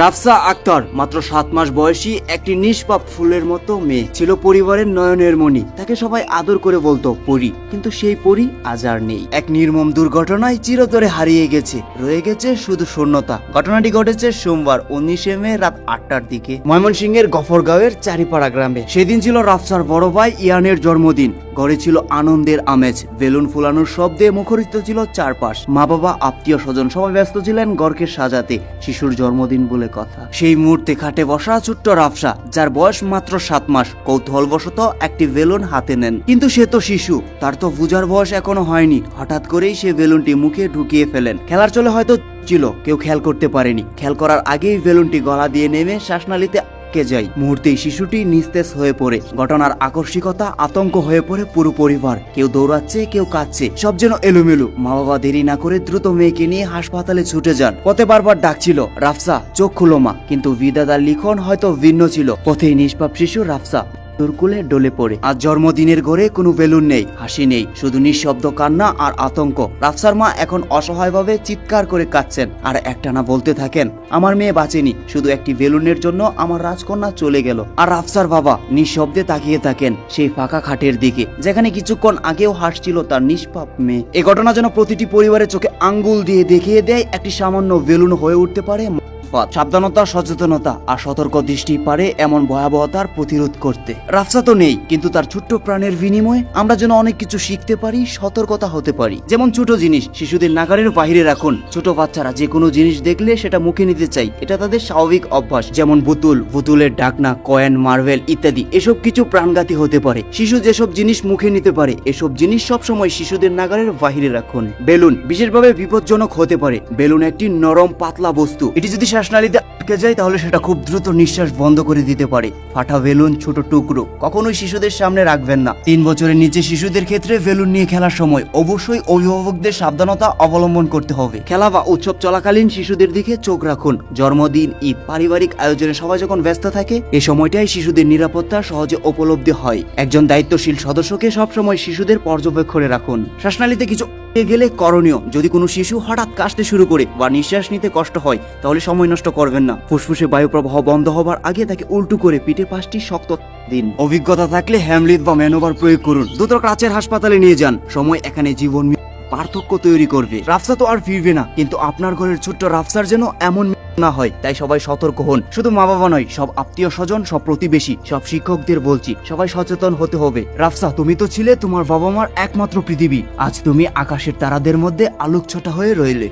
রাফসা আক্তার, মাত্র সাত মাস বয়সী একটি নিষ্পাপ ফুলের মতো মেয়ে। ছিল পরিবারের নয়নের মণি। তাকে সবাই আদর করে বলতো, পরি। কিন্তু সেই পরি আজ আর নেই। এক নির্মম দুর্ঘটনায় চিরতরে হারিয়ে গেছে। রয়ে গেছে শুধু শূন্যতা। ঘটনাটি ঘটেছে সোমবার, উনিশে মে, রাত আটটার দিকে। ময়মনসিংহের গফরগাঁওয়ের চারিপাড়া গ্রামে। সেদিন ছিল রাফসার বড় ভাই ইয়ানের জন্মদিন। ঘরে ছিল আনন্দের আমেজ। বেলুন ফুলানোর শব্দে মুখরিত ছিল চারপাশ। মা বাবা আত্মীয় স্বজন সবাই ব্যস্ত ছিলেন গড়কে সাজাতে। শিশুর জন্মদিন বলে কথা। সেই মুহূর্তে খাটে বসা ছোট্ট রাফসা, যার বয়স মাত্র সাত মাস, কৌতূহলবশত একটি বেলুন হাতে নেন। কিন্তু সে তো শিশু, তার তো বুঝার বয়স এখনও হয়নি। হঠাৎ করেই সে বেলুনটি মুখে ঢুকিয়ে ফেলেন। খেলার চলে হয়তো ছিল, কেউ খেয়াল করতে পারেনি। খেয়াল করার আগেই বেলুনটি গলা দিয়ে নেমে শ্বাসনালীতে আটকে যায়। মুহূর্তেই শিশুটি নিস্তেজ হয়ে পড়ে। ঘটনার আকস্মিকতা আতঙ্ক হয়ে পড়ে পুরো পরিবার। কেউ দৌড়াচ্ছে, কেউ কাঁদছে। সব যেন এলোমেলো। মা বাবা দেরি না করে দ্রুত মেয়েকে নিয়ে হাসপাতালে ছুটে যান। পথে বারবার ডাকছিল, রাফসা, চোখ খুলো মা। কিন্তু বিদাদার লিখন হয়তো ভিন্ন ছিল। পথে নিষ্পাপ শিশু রাফসা তুরকুলে ডলে পড়ে। আজ জন্মদিনের ঘরে কোনো বেলুন নেই, হাসি নেই, শুধু নিঃশব্দ কান্না আর আতঙ্ক। রাফসার মা এখন অসহায়ভাবে চিৎকার করে কাঁদছেন। আর একটানা বলতে থাকেন, আমার মেয়ে বাঁচেনি, শুধু একটি বেলুনের জন্য আমার রাজকন্যা চলে গেল। আর রাফসার বাবা নিঃশব্দে তাকিয়ে থাকেন সেই ফাঁকা খাটের দিকে, যেখানে কিছুক্ষণ আগেও হাসছিল তার নিষ্পাপ মেয়ে। এ ঘটনা যেন প্রতিটি পরিবারের চোখে আঙ্গুল দিয়ে দেখিয়ে দেয়, একটি সামান্য বেলুন হয়ে উঠতে পারে ফাঁদ। সাবধানতা, সচেতনতা আর সতর্ক দৃষ্টি পারে এমন ভয়াবহতার প্রতিরোধ করতে। রাফসা তো নেই, কিন্তু তার ছোট্ট প্রাণের বিনিময়ে আমরা যেন অনেক কিছু শিখতে পারি, সতর্কতা হতে পারি। যেমন ছোট জিনিস, শিশুদের নাগারের বাইরে রাখুন। ছোট বাচ্চারা যে কোনো জিনিস দেখলে সেটা মুখে নিতে চাই। এটা তাদের স্বাভাবিক অভ্যাস। যেমন বুতুল, বুতুলের ডাকনা, কয়েন, মার্বেল ইত্যাদি, এসব কিছু প্রাণঘাতী হতে পারে। শিশু যেসব জিনিস মুখে নিতে পারে, এসব জিনিস সবসময় শিশুদের নাগারের বাহিরে রাখুন। বেলুন বিশেষভাবে বিপজ্জনক হতে পারে। বেলুন একটি নরম, পাতলা বস্তু। এটি যদি শ্বাসনালীতে আটকে যায়, তাহলে সেটা খুব দ্রুত নিঃশ্বাস বন্ধ করে দিতে পারে। ফাটা বেলুন, ছোট টুকরো, কখনোই শিশুদের সামনে রাখবেন না। তিন বছরের নিচে শিশুদের ক্ষেত্রে বেলুন নিয়ে খেলার সময় অবশ্যই অভিভাবকদের সাবধানতা অবলম্বন করতে হবে। খেলা বা উৎসব চলাকালীন শিশুদের দিকে চোখ রাখুন। জন্মদিন, ঈদ, পারিবারিক আয়োজনে সবাই যখন ব্যস্ত থাকে, এ সময়টাই শিশুদের নিরাপত্তা সহজে উপলব্ধি হয়। একজন দায়িত্বশীল সদস্যকে সবসময় শিশুদের পর্যবেক্ষণে রাখুন। শ্বাসনালীতে কিছু গেলে করণীয়। যদি কোনো শিশু হঠাৎ কাশতে শুরু করে বা নিঃশ্বাস নিতে কষ্ট হয়, তাহলে সময় নষ্ট করবেন না। ফুসফুসে বায়ু প্রবাহ বন্ধ হবার আগে তাকে উল্টু করে পিঠে পাশটি শক্ত দিন। অভিজ্ঞতা থাকলে হ্যামলিথ বা ম্যানোভার প্রয়োগ করুন। দ্রুত কাছের হাসপাতালে নিয়ে যান। সময় এখানে জীবন পার্থক্য তৈরি করবে। রাফসা তো আর ফিরবে না, কিন্তু আপনার ঘরের ছোট্ট রাফসার যেন এমন না হয়, তাই সবাই সতর্ক হন। শুধু মা বাবা নয়, সব আত্মীয় স্বজন সব প্রতিবেশী, সব শিক্ষকদের বলছি, সবাই সচেতন হতে হবে। রাফসা, তুমি তো ছিলে তোমার বাবা মার একমাত্র পৃথিবী। আজ তুমি আকাশের তারাদের মধ্যে আলোকছটা হয়ে রইলে।